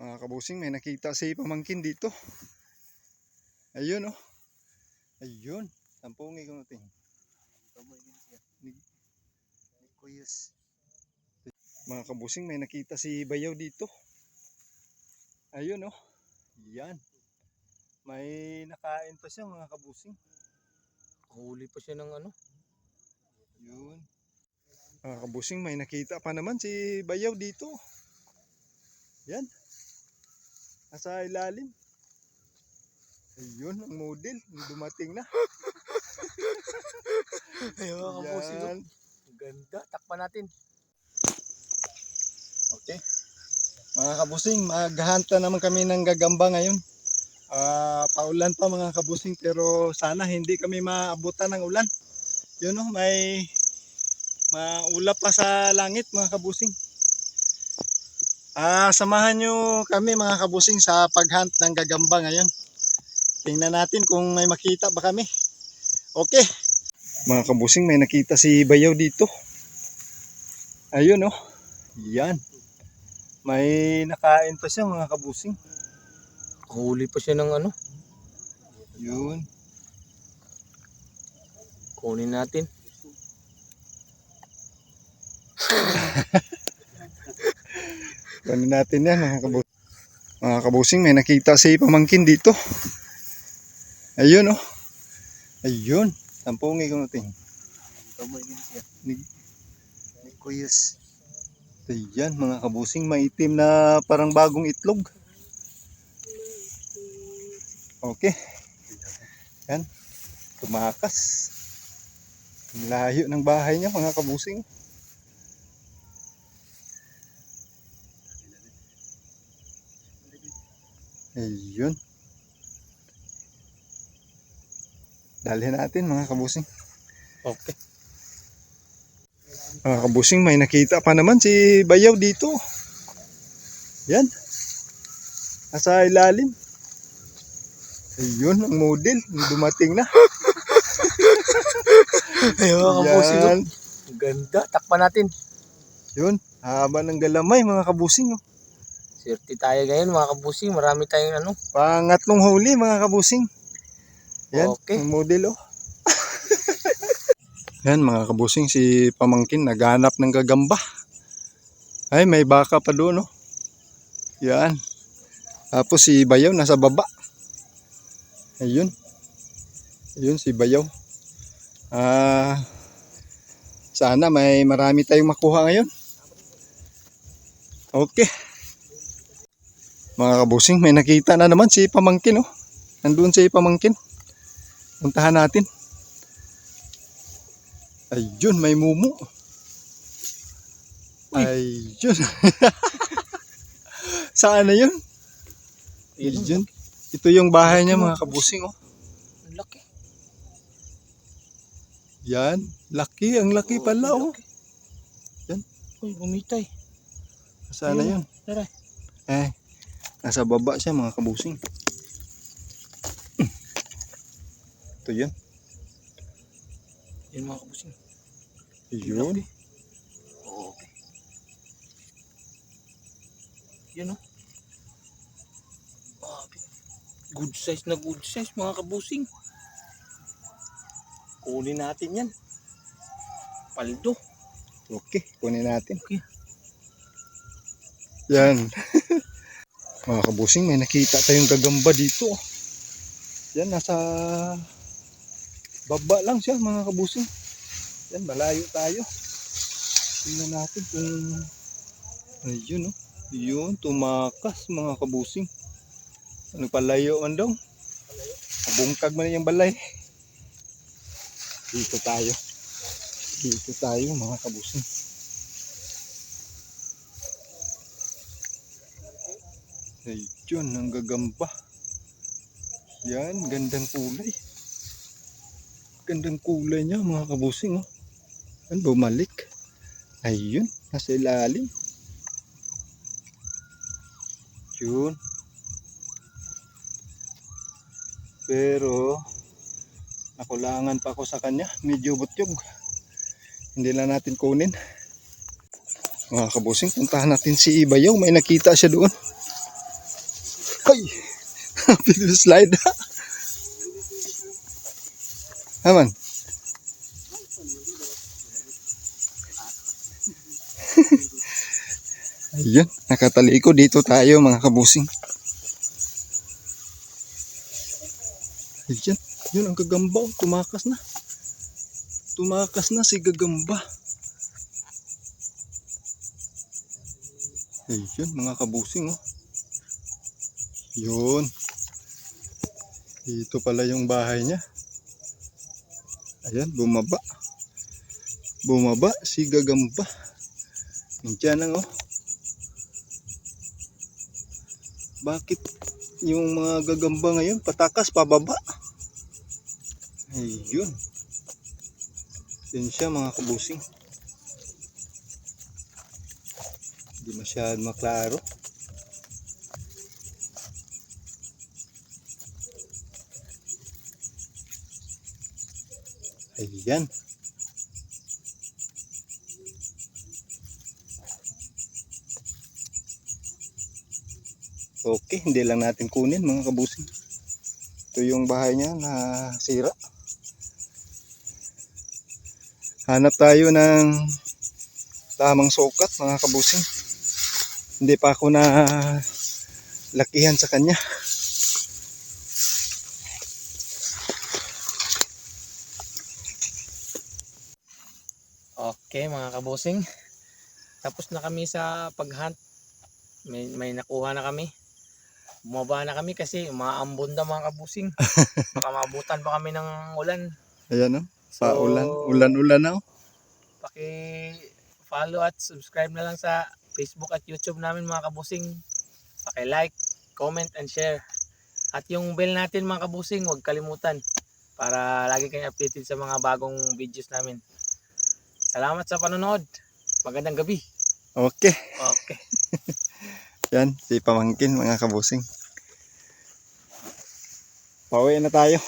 Mga kabusing, may nakita si pamangkin dito. Ayun oh. Ayun. Tampungi ko natin. Mga kabusing, may nakita si Bayaw dito. Ayun oh. Yan. May nakain pa siya mga kabusing. Huli pa siya ng ano. Yun. Mga kabusing, may nakita pa naman si Bayaw dito. Yan. Nasa ilalim. Ayun, ang model. Dumating na. Ay, mga kabusing. Yan. Ang Ganda. Takpan natin. Okay. Mga kabusing, maghahanta naman kami ng gagamba ngayon. Ah, paulan pa mga kabusing pero sana hindi kami maabutan ng ulan. Yun oh, may maulap pa sa langit mga kabusing. Ah, samahan nyo kami mga kabusing sa paghunt ng gagamba ngayon. Tingnan natin kung may makita ba kami. Okay. Mga kabusing, may nakita si Bayaw dito. Ayun oh. Yan. May nakain pa siya mga kabusing. Huli pa siya ng ano. Yun. Kunin natin. Kunin natin yan mga kabusing. Mga kabusing, may nakita si pamangkin dito. Ayun oh. Ayun. Tampungi ko natin. Ni- Kuyos. Ayan mga kabusing, maitim na parang bagong itlog. Okay. Yan. Tumakas. Ang layo ng bahay niya mga kabusing. Ayun. Dalhin natin mga kabusing. Okay. Mga kabusing, may nakita pa naman si Bayaw dito. Yan. Nasa ilalim. Ayun, ang model. Dumating na. Ay, mga kabusing. oh. Ganda. Takpan natin. Yun. Haba ng galamay, mga kabusing. oh. Swerte tayo ngayon mga kabusing. Marami tayong ano. Pangatlong huli, mga kabusing. Yan, Okay. ang model, oh. Yan, mga kabusing, si Pamangkin naghanap ng gagamba. Ay, may baka pa doon, oh. Yan. Tapos si Bayaw nasa baba. Ayun. Ayun si Bayaw. Ah, sana may marami tayong makuha ngayon. Okay. Mga kabusing, may nakita na naman si Pamangkin, oh. Nandun si Pamangkin. Puntahan natin. Ayun, may mumu. Ayun. Saan na yun? Ayun. Ito yung bahay niya mga kabusing, oh. Ang laki. Yan. Laki, ang laki pala, oh. Yan. Uy, bumitay. Saan na yun? Tara. Eh, nasa baba siya mga kabusing. Ito yun. Yan mga kabusing. Yun. Oo. Okay. Yan o. Grabe. Good size na good size mga kabusing. Kunin natin yan. Paldo. Okay, kunin natin. Okay. Yan. Mga kabusing, may nakita tayong gagamba dito. Yan, nasa baba lang siya mga kabusing. Yan, malayo tayo. Tingnan natin kung... Ayun, oh. Yun, tumakas mga kabusing. Ano palayo man daw? Bungkag man yung balay. Dito tayo. Dito tayo mga kabusing. Ayun, ang gagamba. Yan, gandang kulay. Gandang kulay niya mga kabusing. Oh. Yan, bumalik. Ayun, nasa ilalim. Yun. Pero, nakulangan pa ako sa kanya. Medyo butyog. Hindi na natin kunin. Mga kabusing, puntahan natin si Ibayaw. May nakita siya doon. Hay! Video slide. Aman. Ayun, nakataliko dito tayo mga kabusing. Ayun, yun ang gagamba. Tumakas na. Tumakas na si gagamba. Ayun, mga kabusing oh. Yun. Dito pala yung bahay niya. Ayan, bumaba. Bumaba si gagamba. Nandiyan lang oh. Bakit yung mga gagamba ngayon patakas pababa? Ayun. Yan siya mga kabusing. Hindi masyadong maklaro. Ayan. Okay, hindi lang natin kunin mga kabusing. Ito yung bahay niya na sira. Hanap tayo ng tamang sukat mga kabusing. Hindi pa ako na lakihan sa kanya. Okay mga kabusing. Tapos na kami sa paghunt. May, may nakuha na kami. Bumaba na kami kasi umaambon na mga kabusing. Baka maabutan pa kami ng ulan. Ayan o, So, paulan. Ulan-ulan na oh. Paki follow at subscribe na lang sa Facebook at YouTube namin mga kabusing. Paki like, comment and share. At yung bell natin mga kabusing, huwag kalimutan para lagi kayong updated sa mga bagong videos namin. Salamat sa panonood. Magandang gabi. Okay. Okay. Yan, si pamangkin mga kabusing. Pauwi na tayo.